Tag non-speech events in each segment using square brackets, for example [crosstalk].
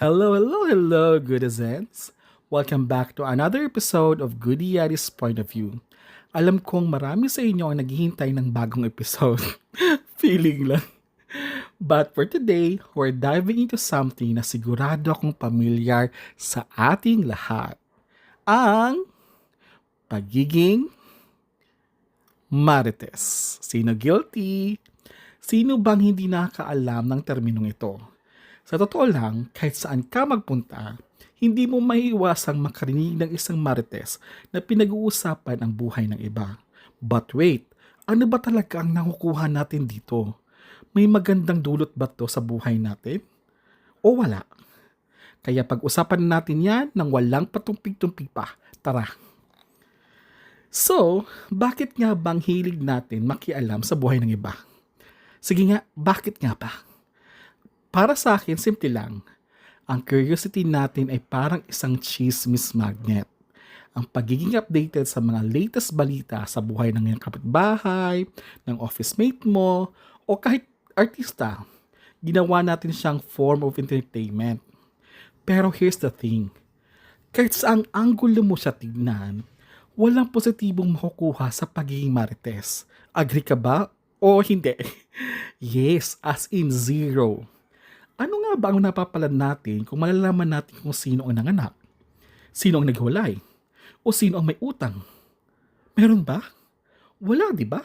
Hello, hello, hello, goodizens! Welcome back to another episode of Goody Yari's Point of View. Alam kong marami sa inyo ang naghihintay ng bagong episode. [laughs] Feeling lang. But for today, we're diving into something na sigurado akong pamilyar sa ating lahat. Ang pagiging marites. Sino guilty? Sino bang hindi nakakaalam ng terminong ito? Sa totoo lang, kahit saan ka magpunta, hindi mo maiiwasang makarinig ng isang marites na pinag-uusapan ang buhay ng iba. But wait, ano ba talaga ang nakukuha natin dito? May magandang dulot ba to sa buhay natin? O wala? Kaya pag-usapan natin yan nang walang patumpig-tumpig pa. Tara! So, bakit nga bang hilig natin makialam sa buhay ng iba? Sige nga, bakit nga ba? Para sa akin, simple lang. Ang curiosity natin ay parang isang chismis magnet. Ang pagiging updated sa mga latest balita sa buhay ng iyong kapitbahay, ng office mate mo, o kahit artista, ginawa natin siyang form of entertainment. Pero here's the thing. Kahit saang anggulo mo siya tignan, walang positibong makukuha sa pagiging marites. Agree ka ba o hindi? [laughs] yes, as in zero. Ano nga ba ang napapalan natin kung malalaman natin kung sino ang nanganak? Sino ang naghiwalay? O sino ang may utang? Meron ba? Wala, di ba?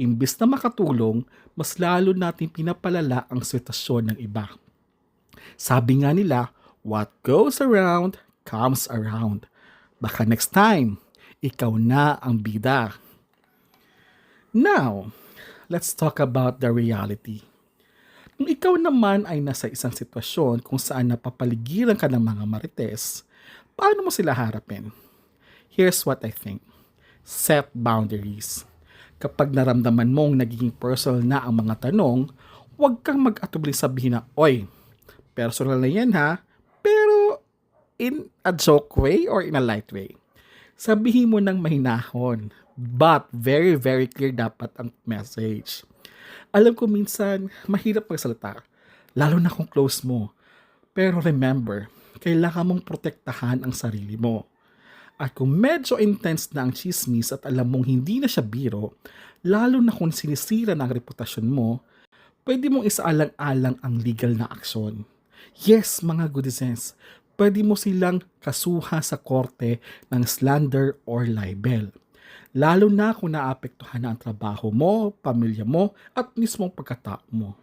Imbis na makatulong, mas lalo natin pinapalala ang sitwasyon ng iba. Sabi nga nila, what goes around comes around. Baka next time, ikaw na ang bida. Now, let's talk about the reality. Kung ikaw naman ay nasa isang sitwasyon kung saan napapaligiran ka ng mga marites, paano mo sila harapin? Here's what I think. Set boundaries. Kapag naramdaman mong nagiging personal na ang mga tanong, huwag kang mag-atubli sabihin na, Oy, personal na yan ha, pero in a joke way or in a light way. Sabihin mo ng mahinahon, but very, very clear dapat ang message. Alam ko minsan, mahirap magsalita, lalo na kung close mo. Pero remember, kailangan mong protektahan ang sarili mo. At kung medyo intense na ang chismis at alam mong hindi na siya biro, lalo na kung sinisira na ang reputasyon mo, pwede mong isaalang-alang ang legal na aksyon. Yes, mga goodizens, pwede mo silang kasuha sa korte ng slander or libel. Lalo na kung naapektuhan na ang trabaho mo, pamilya mo, at mismong pagkatao mo.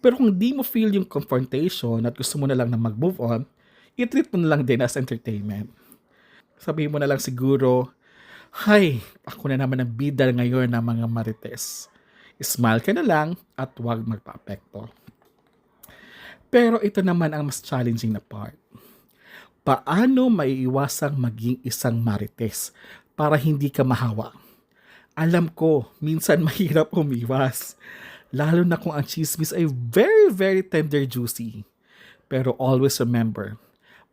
Pero kung di mo feel yung confrontation at gusto mo na lang na mag-move on, i-treat mo na lang din as entertainment. Sabihin mo na lang siguro, Hay, ako na naman ang bidal ngayon ng mga marites. Smile ka na lang at huwag magpa-apekto. Pero ito naman ang mas challenging na part. Paano maiiwasang maging isang marites para hindi ka mahawa? Alam ko, minsan [laughs] mahirap umiwas. Lalo na kung ang chismis ay very, very tender juicy. Pero always remember,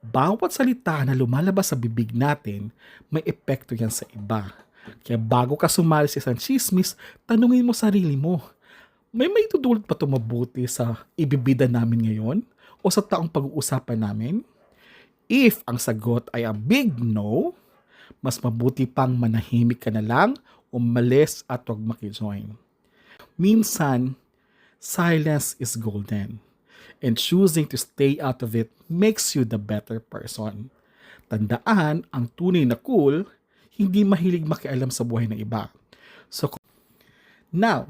bawat salita na lumalabas sa bibig natin, may epekto yan sa iba. Kaya bago ka sumali sa isang chismis, tanungin mo sarili mo, may may tudulot pa tumabuti sa ibibida namin ngayon o sa taong pag-uusapan namin? If ang sagot ay a big no, mas mabuti pang manahimik ka na lang, umalis at huwag makijoin. Minsan, silence is golden. And choosing to stay out of it makes you the better person. Tandaan, ang tunay na cool, hindi mahilig makialam sa buhay ng iba. So, now,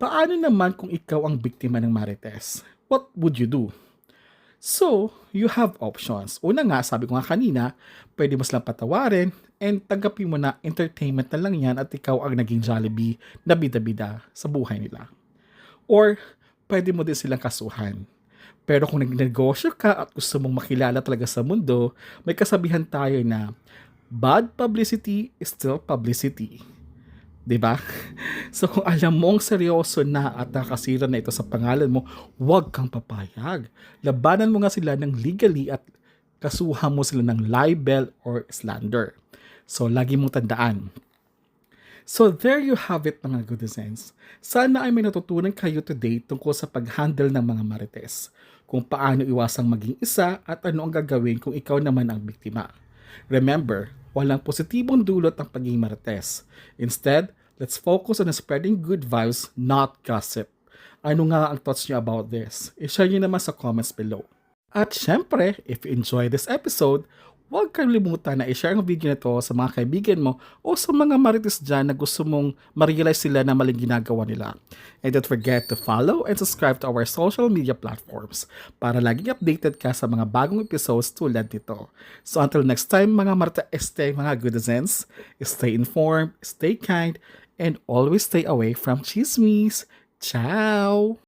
paano naman kung ikaw ang biktima ng marites? What would you do? So, you have options. Una nga, sabi ko nga kanina, pwede mo silang patawarin and tanggapin mo na entertainment na lang yan at ikaw ang naging Jollibee na bida-bida sa buhay nila. Or, pwede mo din silang kasuhan. Pero kung nagnegosyo ka at gusto mong makilala talaga sa mundo, may kasabihan tayo na bad publicity is still publicity. ba? So kung alam mong seryoso na at nakasira na ito sa pangalan mo, huwag kang papayag. Labanan mo nga sila ng legally at kasuhan mo sila ng libel or slander. So lagi mong tandaan, So there you have it mga good designs. Sana ay may natutunan kayo today tungkol sa pag-handle ng mga marites. kung paano iwasang maging isa at ano ang gagawin kung ikaw naman ang biktima. Remember, walang positibong dulot ang pagiging marites. Instead, let's focus on spreading good vibes, not gossip. Ano nga ang thoughts niyo about this? I-share niyo naman sa comments below. At syempre, if you enjoy this episode, huwag kalimutan na i-share ang video na to sa mga kaibigan mo o sa mga marites dyan na gusto mong ma-realize sila na maling ginagawa nila. And don't forget to follow and subscribe to our social media platforms para laging updated ka sa mga bagong episodes tulad nito. So until next time mga Marta Este, mga goodazens, stay informed, stay kind, and always stay away from chismes. Ciao!